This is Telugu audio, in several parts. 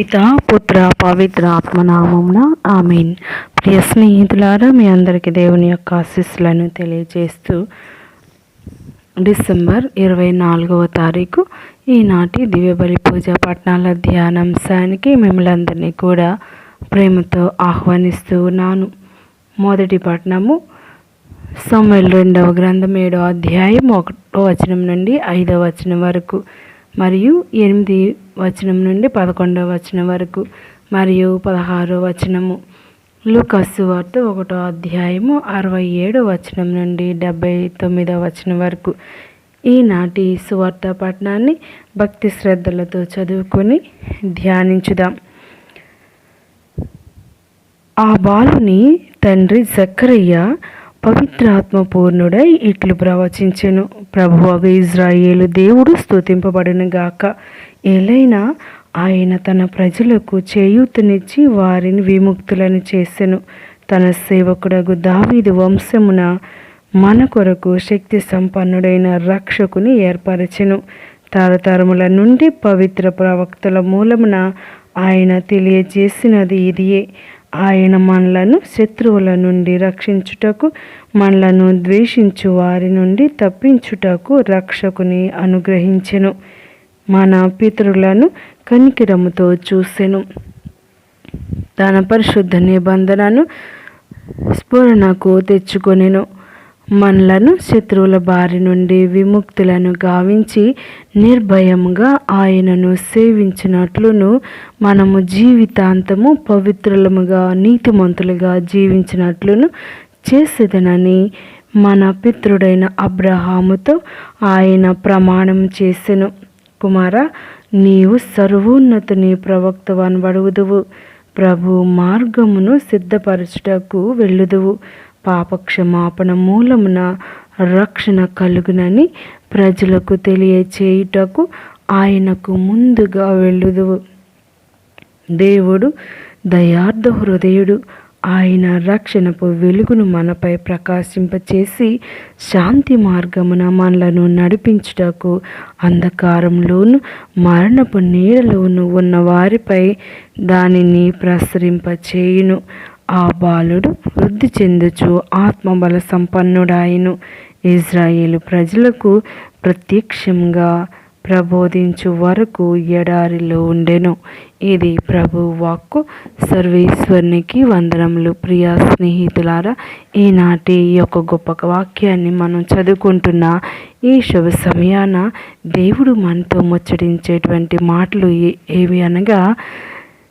పిత పుత్ర పవిత్ర ఆత్మనామంన ఆమెన్. ప్రియ స్నేహితులారా మీ అందరికీ దేవుని యొక్క ఆశీస్సులను తెలియజేస్తూ డిసెంబర్ ఇరవై నాలుగవ తారీఖు ఈనాటి దివ్యబలి పూజ పట్టణాల ధ్యానాంశానికి మిమ్మల్ని అందరినీ కూడా ప్రేమతో ఆహ్వానిస్తూ ఉన్నాను. మొదటి పట్టణము సమయల్ రెండవ గ్రంథం ఏడవ అధ్యాయం ఒకటో వచనం నుండి ఐదవ వచనం వరకు. మరియు ఎనిమిది వచనం నుండి పదకొండవ వచనం వరకు మరియు పదహారో వచనము. లూకస్సు వార్త ఒకటో అధ్యాయము అరవై ఏడో వచనం నుండి డెబ్బై తొమ్మిదో వచనం వరకు. ఈనాటి సువార్త పట్టణాన్ని భక్తి శ్రద్ధలతో చదువుకొని ధ్యానించుదాం. ఆ బాలుని తండ్రి జక్కరయ్య పవిత్రాత్మ పూర్ణుడై ఇట్లు ప్రవచించెను. ప్రభువగ ఇజ్రాయేలు దేవుడు స్తుతింపబడిన గాక ఏలైనా ఆయన తన ప్రజలకు చేయూతనిచ్చి వారిని విముక్తులను చేసెను. తన సేవకుడగు దావీదు వంశమున మన కొరకు శక్తి సంపన్నుడైన రక్షకుని ఏర్పరచెను. తరతరముల నుండి పవిత్ర ప్రవక్తల మూలమున ఆయన తెలియజేసినది ఇదియే. ఆయన మనలను శత్రువుల నుండి రక్షించుటకు మనలను ద్వేషించు వారి నుండి తప్పించుటకు రక్షకుని అనుగ్రహించెను. మన పితరులను కనికిరముతో చూసెను. తన పరిశుద్ధ నిబంధనను స్ఫురణకు తెచ్చుకొనెను. మనలను శత్రువుల బారి నుండి విముక్తులను గావించి నిర్భయంగా ఆయనను సేవించినట్లును మనము జీవితాంతము పవిత్రులముగా నీతిమంతులుగా జీవించినట్లును చేసేదనని మన పితృడైన అబ్రహాముతో ఆయన ప్రమాణం చేసెను. కుమార నీవు సర్వోన్నతుని ప్రవక్తవనబడుదువు. ప్రభు మార్గమును సిద్ధపరచుటకు వెళ్ళుదువు. పాపక్షమాపణ మూలమున రక్షణ కలుగునని ప్రజలకు తెలియచేయుటకు ఆయనకు ముందుగా వెళ్ళుదు దేవుడు దయార్థ హృదయుడు ఆయన రక్షణపు వెలుగును మనపై ప్రకాశింపచేసి శాంతి మార్గమున మనలను నడిపించుటకు అంధకారంలోను మరణపు నీడలోను ఉన్న వారిపై దానిని ప్రసరింపచేయును. ఆ బాలుడు వృద్ధి చెందుచు ఆత్మబల సంపన్నుడాయను. ఇజ్రాయేలు ప్రజలకు ప్రత్యక్షంగా ప్రబోధించు వరకు ఎడారిలో ఉండెను. ఇది ప్రభు వాక్కు. సర్వేశ్వరునికి వందనములు. ప్రియా స్నేహితులారా ఈనాటి యొక్క గొప్ప వాక్యాన్ని మనం చదువుకుంటున్న ఈ శుభ సమయాన దేవుడు మనతో ముచ్చటించేటువంటి మాటలు ఏవి అనగా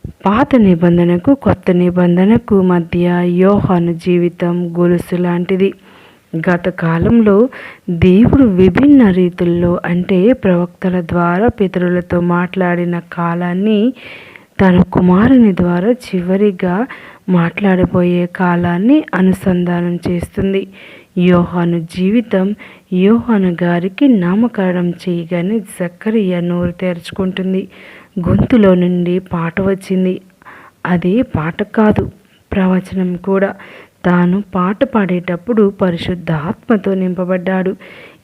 పాత నిబంధనకు కొత్త నిబంధనకు మధ్య యోహాను జీవితం గొలుసు లాంటిది. గత కాలంలో దేవుడు విభిన్న రీతుల్లో అంటే ప్రవక్తల ద్వారా పితరులతో మాట్లాడిన కాలాన్ని తన కుమారుని ద్వారా చివరిగా మాట్లాడబోయే కాలాన్ని అనుసంధానం చేస్తుంది. యోహాను జీవితం యోహాను గారికి నామకరణం చేయగానే జక్కరియ నోరు తెరుచుకుంటుంది. గొంతులో నుండి పాట వచ్చింది. అది పాట కాదు ప్రవచనం కూడా. తాను పాట పాడేటప్పుడు పరిశుద్ధాత్మతో నింపబడ్డాడు.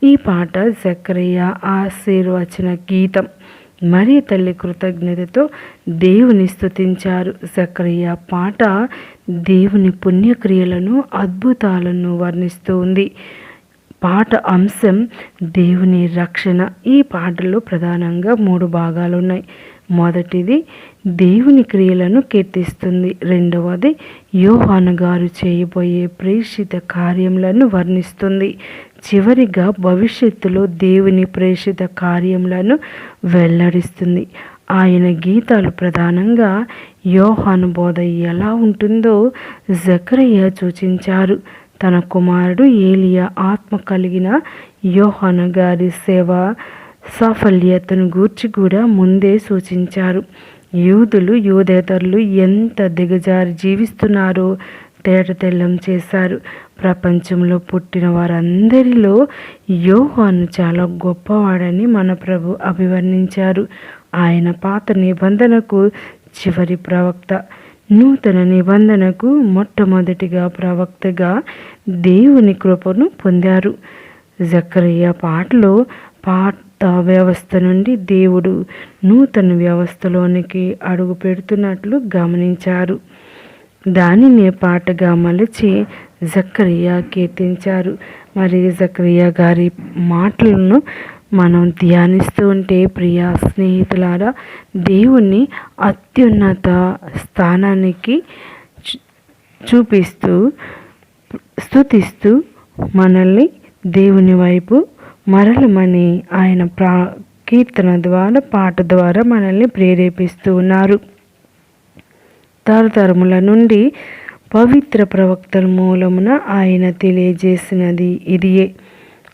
ఈ పాట జక్రయ్య ఆశీర్వచన గీతం. మరి తల్లి కృతజ్ఞతతో దేవుని స్తుతించారు. జక్రయ్య పాట దేవుని పుణ్యక్రియలను అద్భుతాలను వర్ణిస్తూ ఉంది పాట అంశం దేవుని రక్షణ. ఈ పాటలో ప్రధానంగా మూడు భాగాలు ఉన్నాయి మొదటిది దేవుని క్రియలను కీర్తిస్తుంది. రెండవది యోహాను గారు చేయబోయే ప్రేషిత కార్యములను వర్ణిస్తుంది. చివరిగా భవిష్యత్తులో దేవుని ప్రేషిత కార్యములను వెల్లడిస్తుంది. ఆయన గీతాలు ప్రధానంగా యోహాను బోధ ఎలా ఉంటుందో జకరయ్య సూచించారు. తన కుమారుడు ఏలియా ఆత్మ కలిగిన యోహాను గారి సేవ సాఫల్యతను గూర్చి కూడా ముందే సూచించారు. యూదులు యూదేతరులు ఎంత దిగజారి జీవిస్తున్నారో తేటతెల్లం చేశారు. ప్రపంచంలో పుట్టిన వారందరిలో యోహాను చాలా గొప్పవాడని మన ప్రభు అభివర్ణించారు. ఆయన పాత నిబంధనకు చివరి ప్రవక్త నూతన నిబంధనకు మొట్టమొదటిగా ప్రవక్తగా దేవుని కృపను పొందారు. జక్కరయ్య పాటలో పా పాత వ్యవస్థ నుండి దేవుడు నూతన వ్యవస్థలోనికి అడుగు పెడుతున్నట్లు గమనించారు. దానినే పాటగా మలిచి జక్కరియా కీర్తించారు. మరి జక్కరియా గారి మాటలను మనం ధ్యానిస్తూ ఉంటే ప్రియా స్నేహితులారా దేవుణ్ణి అత్యున్నత స్థానానికి చూపిస్తూ స్థుతిస్తూ మనల్ని దేవుని వైపు మరలమని ఆయన ప్రా కీర్తన ద్వారా పాట ద్వారా మనల్ని ప్రేరేపిస్తూ ఉన్నారు. తరతరముల నుండి పవిత్ర ప్రవక్తల మూలమున ఆయన తెలియజేసినది ఇదియే.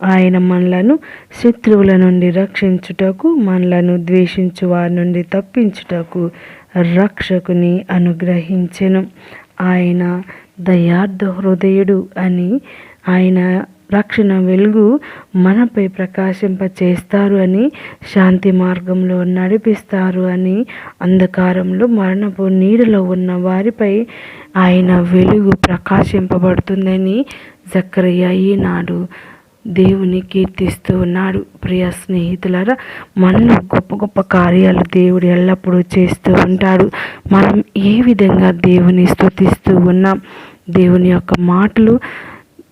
ఆయన మనలను శత్రువుల నుండి రక్షించుటకు మనలను ద్వేషించు వారి నుండి తప్పించుటకు రక్షకుని అనుగ్రహించెను. ఆయన దయార్థ హృదయుడు అని ఆయన రక్షణ వెలుగు మనపై ప్రకాశింప చేస్తారు అని శాంతి మార్గంలో నడిపిస్తారు అని అంధకారంలో మరణపు నీడలో ఉన్న వారిపై ఆయన వెలుగు ప్రకాశింపబడుతుందని జక్కరయ్య ఈనాడు దేవుని కీర్తిస్తూ ఉన్నాడు. ప్రియ స్నేహితులరా మనలో గొప్ప గొప్ప కార్యాలు దేవుడు ఎల్లప్పుడూ చేస్తూ ఉంటాడు. మనం ఏ విధంగా దేవుని స్థుతిస్తూ ఉన్నాం? దేవుని యొక్క మాటలు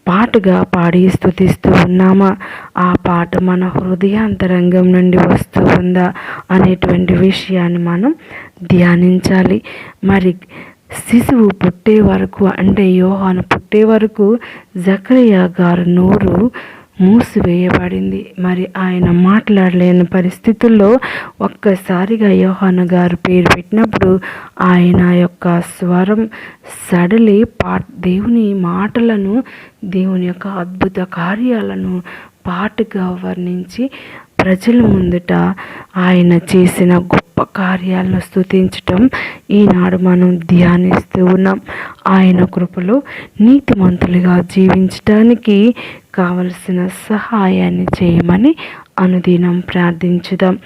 పాటగా పాడి స్థుతిస్తూ ఉన్నామా? ఆ పాట మన హృదయాంతరంగం నుండి వస్తూ ఉందా అనేటువంటి విషయాన్ని మనం ధ్యానించాలి. మరి శిశువు పుట్టే వరకు అంటే యోహాను పుట్టే వరకు జకరయ్య గారు నోరు మూసివేయబడింది. మరి ఆయన మాట్లాడలేని పరిస్థితుల్లో ఒక్కసారిగా యోహాను గారు పేరు పెట్టినప్పుడు ఆయన యొక్క స్వరం సడలి పా దేవుని మాటలను దేవుని యొక్క అద్భుత కార్యాలను పాటగా వర్ణించి ప్రజల ముందుట ఆయన చేసిన గొప్ప కార్యాలను స్థుతించటం ఈనాడు మనం ధ్యానిస్తూ ఉన్నాం. ఆయన కృపలో నీతిమంతులుగా జీవించటానికి కావలసిన సహాయాన్ని చేయమని అనుదినం ప్రార్థించుదాం.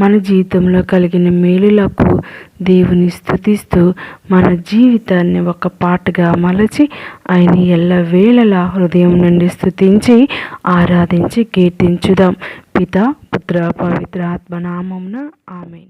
మన జీవితంలో కలిగిన మేలులకు దేవుని స్థుతిస్తూ మన జీవితాన్ని ఒక పాటగా మలచి ఆయన ఎల్ల వేళలా హృదయం నుండి స్థుతించి ఆరాధించి కీర్తించుదాం. పిత పుత్ర పవిత్ర ఆత్మనామంన ఆమె